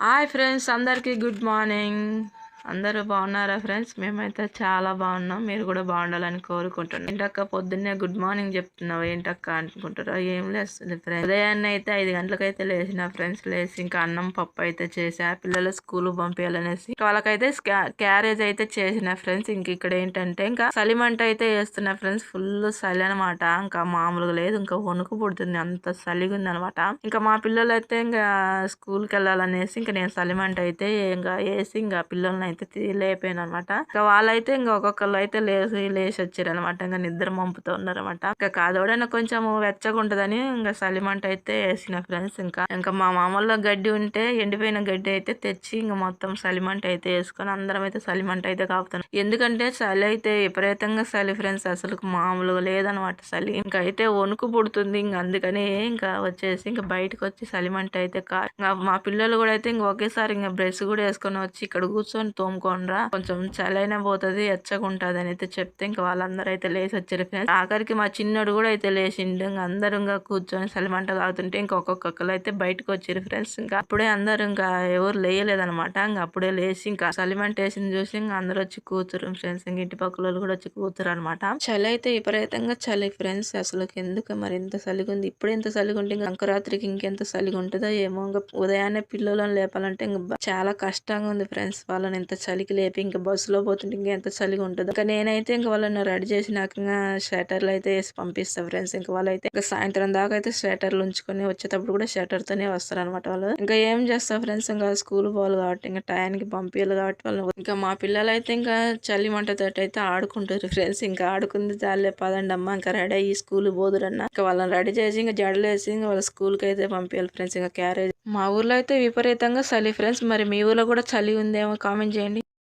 Hi friends అందరికీ good morning అందరూ బాగున్నారా ఫ్రెండ్స్? మేమైతే చాలా బాగున్నాం. మీరు కూడా బాగుండాలని కోరుకుంటున్నాం. ఏంటక్క పొద్దున్నే గుడ్ మార్నింగ్ చెప్తున్నావు. ఏంటక్క అనుకుంటారా ఏం లేస్తుంది ఫ్రెండ్స్ ఉదయాన్నే అయితే ఐదు గంటలకైతే లేచిన ఫ్రెండ్స్ లేచి ఇంకా అన్నం పప్పు అయితే చేసా పిల్లలు స్కూల్ పంపించాలనేసి వాళ్ళకైతే క్యారేజ్ అయితే చేసిన ఫ్రెండ్స్ ఇంక ఇక్కడ ఏంటంటే ఇంకా సలిమంట అయితే వేస్తున్నా ఫ్రెండ్స్ ఫుల్ చలి అనమాట ఇంకా మామూలుగా లేదు. ఇంకా వణుకు పుడుతుంది. అంత చలిగా ఉంది అనమాట ఇంకా మా పిల్లలు అయితే ఇంకా స్కూల్కి వెళ్ళాలనేసి ఇంకా నేను సలిమంట అయితే ఇంకా వేసి ఇంకా పిల్లల్ని అయితే లేపాను అనమాట ఇంకా వాళ్ళైతే ఇంకా ఒక్కొక్కళ్ళు అయితే లేచి లేచి వచ్చారు అనమాట ఇంకా నిద్ర మంపుతూ ఉన్నారనమాట ఇంకా కాదోడైనా కొంచెం వెచ్చగా ఉంటదని ఇంకా సలిమంట అయితే వేసిన ఫ్రెండ్స్ ఇంకా. ఇంకా మా మామూల్లో గడ్డి ఉంటే ఎండిపోయిన గడ్డి అయితే తెచ్చి ఇంకా మొత్తం సలిమంట అయితే వేసుకొని అందరం అయితే సలిమంట అయితే కాపుతాను ఎందుకంటే చలి అయితే విపరీతంగా చలి ఫ్రెండ్స్ అసలు మామూలుగా లేదనమాట చలి ఇంకా అయితే వణుకు పుడుతుంది ఇంకా అందుకని ఇంకా వచ్చేసి ఇంకా బయటకు వచ్చి సలిమంట అయితే కా ఇంకా మా పిల్లలు కూడా అయితే ఇంకా ఒకేసారి ఇంకా బ్రష్ కూడా వేసుకొని వచ్చి ఇక్కడ కూర్చొని తోముకోనరా? కొంచెం చలైన పోతుంది ఎచ్చగా అని అయితే చెప్తే ఇంకా వాళ్ళందరూ అయితే లేచి వచ్చారు ఫ్రెండ్స్ ఆఖరికి మా చిన్నోడు కూడా అయితే లేచిండు. ఇంకా అందరూ ఇంకా కూర్చొని చలిమంట తాగుతుంటే ఇంకా ఒక్కొక్కరు అయితే బయటకు వచ్చారు ఫ్రెండ్స్ ఇంకా అప్పుడే అందరూ ఇంకా ఎవరు లేయలేదనమాట. ఇంకా అప్పుడే లేచి ఇంకా చలిమంట వేసింది చూసి ఇంకా అందరూ వచ్చి కూతురు ఫ్రెండ్స్ ఇంకా ఇంటి పక్కల వాళ్ళు కూడా వచ్చి కూతురు అనమాట చలి అయితే విపరీతంగా చలి ఫ్రెండ్స్ అసలు ఎందుకు మరి ఎంత చలిగా ఉంది ఇప్పుడు ఎంత చలిగా ఉంటే ఇంకా సంక్రాంతికి ఇంకెంత చలిగా ఉంటుందో ఏమో. ఇంకా ఉదయాన్నే పిల్లలను లేపాలంటే ఇంకా చాలా కష్టంగా ఉంది ఫ్రెండ్స్ వాళ్ళని ఎంత చలికి లేపి ఇంకా బస్సులో పోతుంటే ఇంకా ఎంత చలిగా ఉంటుంది. ఇంకా నేనైతే ఇంకా వాళ్ళని రెడీ చేసినాక ఇంకా స్వెటర్లు అయితే వేసి పంపిస్తాను ఫ్రెండ్స్. ఇంకా వాళ్ళైతే ఇంకా సాయంత్రం దాకా అయితే స్వెటర్లు ఉంచుకొని వచ్చేటప్పుడు కూడా స్వెటర్ తోనే వస్తారు అనమాట వాళ్ళు. ఇంకా ఏం చేస్తారు ఫ్రెండ్స్ ఇంకా స్కూల్ పోవాలి కాబట్టి ఇంకా టయానికి పంపించాలి కాబట్టి వాళ్ళు ఇంకా మా పిల్లలు అయితే ఇంకా చలి మంటతో అయితే ఆడుకుంటారు ఫ్రెండ్స్. ఇంకా ఆడుకుంది చాలే పదండి అమ్మ ఇంకా రెడీ అయ్యి స్కూల్ పోదురన్న. ఇంకా వాళ్ళని రెడీ చేసి ఇంకా జడలు వేసి ఇంకా వాళ్ళ స్కూల్కి అయితే పంపించాలి ఫ్రెండ్స్. ఇంకా క్యారేజ్ మా ఊర్లో అయితే విపరీతంగా చలి ఫ్రెండ్స్ మరి మీ ఊర్లో కూడా చలి ఉందేమో కామెంట్ చేయండి.